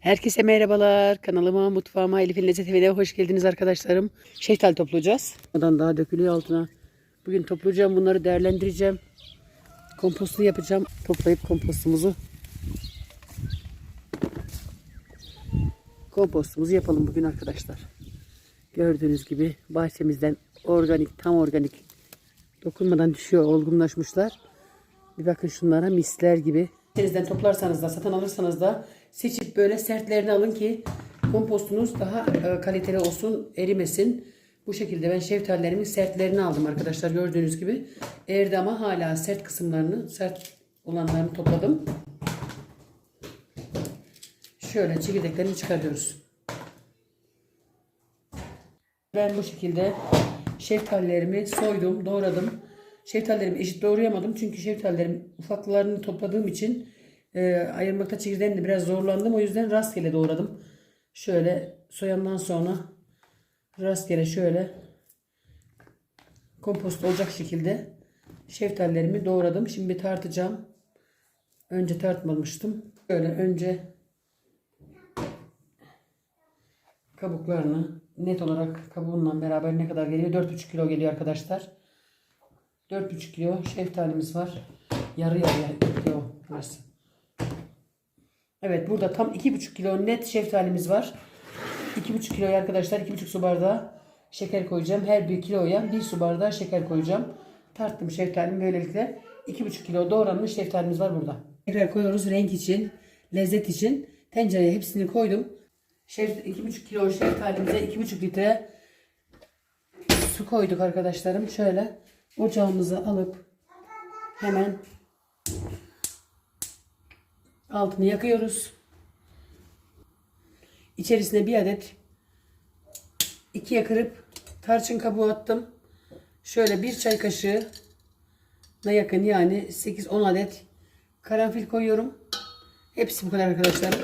Herkese merhabalar. Kanalıma, mutfağıma, Elif'in Lezzet Evi'ne hoş geldiniz arkadaşlarım. Şehtal toplayacağız. Oradan daha dökülüyor altına. Bugün toplayacağım bunları değerlendireceğim. Kompostunu yapacağım. Toplayıp kompostumuzu kompostumuzu yapalım bugün arkadaşlar. Gördüğünüz gibi bahçemizden organik, tam organik dokunmadan düşüyor, olgunlaşmışlar. Bir bakın şunlara misler gibi. Denizden toplarsanız da satın alırsanız da seçip böyle sertlerini alın ki kompostunuz daha e, kaliteli olsun, erimesin. Bu şekilde ben şeftalilerimin sertlerini aldım arkadaşlar gördüğünüz gibi. Erdi ama hala sert kısımlarını, sert olanlarını topladım. Şöyle çekirdeklerini çıkarıyoruz. Ben bu şekilde şeftalilerimi soydum, doğradım. Şeftalilerimi eşit doğrayamadım çünkü şeftalilerim ufaklarını topladığım için e, ayırmakta çekirdeğimde biraz zorlandım. O yüzden rastgele doğradım. Şöyle soyandan sonra rastgele şöyle kompost olacak şekilde şeftalilerimi doğradım. Şimdi bir tartacağım. Önce tartmamıştım. Böyle önce kabuklarını net olarak kabuğunla beraber ne kadar geliyor? 4,5 kilo geliyor arkadaşlar. 4,5 kilo şeftalimiz var. Yarı yarıya kilo. Evet burada tam 2,5 kilo net şeftalimiz var. 2,5 kiloya arkadaşlar 2,5 su bardağı şeker koyacağım. Her bir kiloya 1 su bardağı şeker koyacağım. Tarttım şeftalimi böylelikle 2,5 kilo doğranmış şeftalimiz var burada. Tekrar koyuyoruz renk için, lezzet için. Tencereye hepsini koydum. Şef, 2,5 kilo şeftalimize 2,5 litre su koyduk arkadaşlarım. Şöyle ocağımızı alıp hemen altını yakıyoruz. İçerisine bir adet ikiye kırıp tarçın kabuğu attım. Şöyle bir çay kaşığı na yakın yani 8-10 adet karanfil koyuyorum. Hepsi bu kadar arkadaşlar.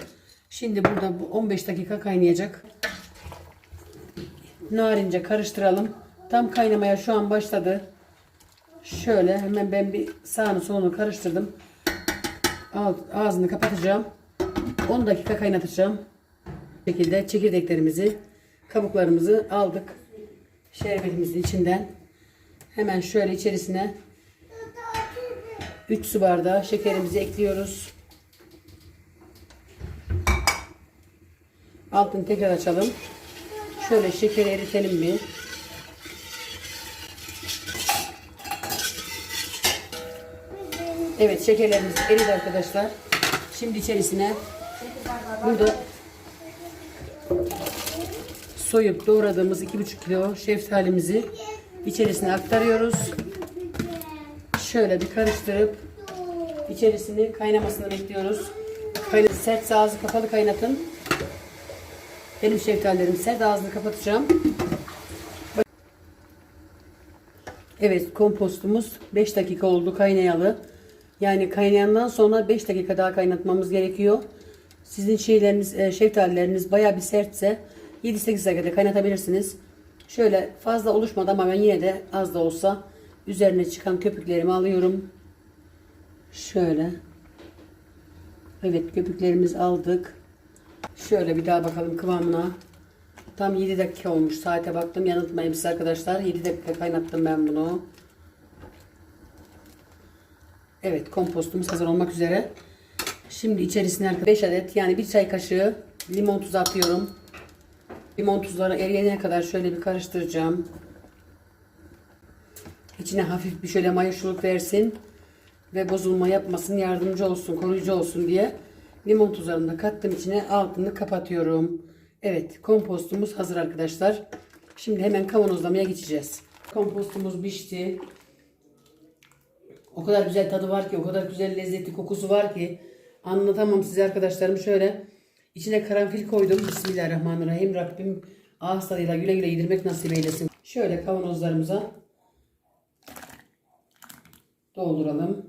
Şimdi burada bu 15 dakika kaynayacak. Narince karıştıralım. Tam kaynamaya şu an başladı. Şöyle hemen ben bir sağını solunu karıştırdım. Ağzını kapatacağım. 10 dakika kaynatacağım. Bu şekilde çekirdeklerimizi, kabuklarımızı aldık. Şerbetimizin içinden. Hemen şöyle içerisine 3 su bardağı şekerimizi ekliyoruz. Altını tekrar açalım. Şöyle şekeri eritelim bir. Evet şekerlerimiz eridi arkadaşlar. Şimdi içerisine burada soyup doğradığımız 2,5 kilo şeftalimizi içerisine aktarıyoruz. Şöyle bir karıştırıp içerisini kaynamasını bekliyoruz. Kaynat, sert ağzı kapalı kaynatın. Benim şeftalilerim sert ağzını kapatacağım. Evet kompostumuz 5 dakika oldu kaynayalı. Yani kaynayandan sonra 5 dakika daha kaynatmamız gerekiyor. Sizin şeyleriniz, e, şeftalileriniz baya bir sertse 7-8 dakikada kaynatabilirsiniz. Şöyle fazla oluşmadı ama ben yine de az da olsa üzerine çıkan köpüklerimi alıyorum. Şöyle. Evet köpüklerimizi aldık. Şöyle bir daha bakalım kıvamına. Tam 7 dakika olmuş. Saate baktım. Yanıltmayayım size arkadaşlar. 7 dakika kaynattım ben bunu. Evet kompostumuz hazır olmak üzere. Şimdi içerisine 5 adet yani bir çay kaşığı limon tuzu atıyorum. Limon tuzları eriyene kadar şöyle bir karıştıracağım. İçine hafif bir şöyle mayışlılık versin. Ve bozulma yapmasın yardımcı olsun koruyucu olsun diye. Limon tuzlarını da kattım içine altını kapatıyorum. Evet kompostumuz hazır arkadaşlar. Şimdi hemen kavanozlamaya geçeceğiz. Kompostumuz pişti. O kadar güzel tadı var ki, o kadar güzel lezzetli kokusu var ki anlatamam size arkadaşlarım. Şöyle içine karanfil koydum. Bismillahirrahmanirrahim. Rabbim ağız tadıyla güle güle yedirmek nasip eylesin. Şöyle kavanozlarımıza dolduralım.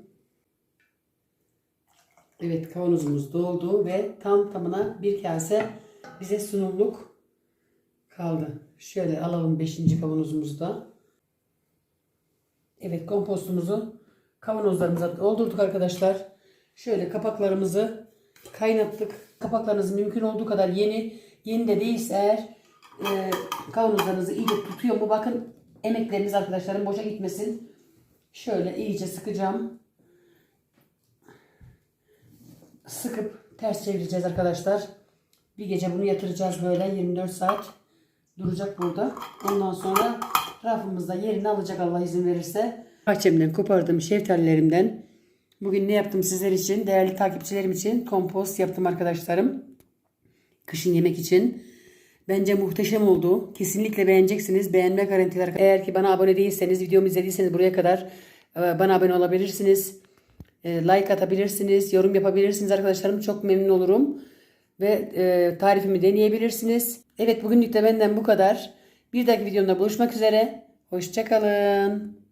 Evet kavanozumuz doldu ve tam tamına bir kase bize sunumluk kaldı. Şöyle alalım 5. kavanozumuzu da. Evet kompostumuzu kavanozlarımıza doldurduk arkadaşlar. Şöyle kapaklarımızı kaynattık. Kapaklarınızı mümkün olduğu kadar yeni. Yeni de değilse eğer e, kavanozlarınızı iyice tutuyor mu? Bakın emekleriniz arkadaşlarım boşa gitmesin. Şöyle iyice sıkacağım. Sıkıp ters çevireceğiz arkadaşlar. Bir gece bunu yatıracağız böyle 24 saat duracak burada. Ondan sonra rafımızda yerini alacak Allah izin verirse. Bahçemden kopardığım şeftalilerimden bugün ne yaptım sizler için, değerli takipçilerim için kompost yaptım arkadaşlarım. Kışın yemek için. Bence muhteşem oldu. Kesinlikle beğeneceksiniz. Beğenme garantiler. Eğer ki bana abone değilseniz, videomu izlediyseniz buraya kadar e, bana abone olabilirsiniz. E, Like atabilirsiniz, yorum yapabilirsiniz arkadaşlarım. Çok memnun olurum. Ve e, tarifimi deneyebilirsiniz. Evet bugünlük de benden bu kadar. Bir dahaki videomda buluşmak üzere. Hoşçakalın.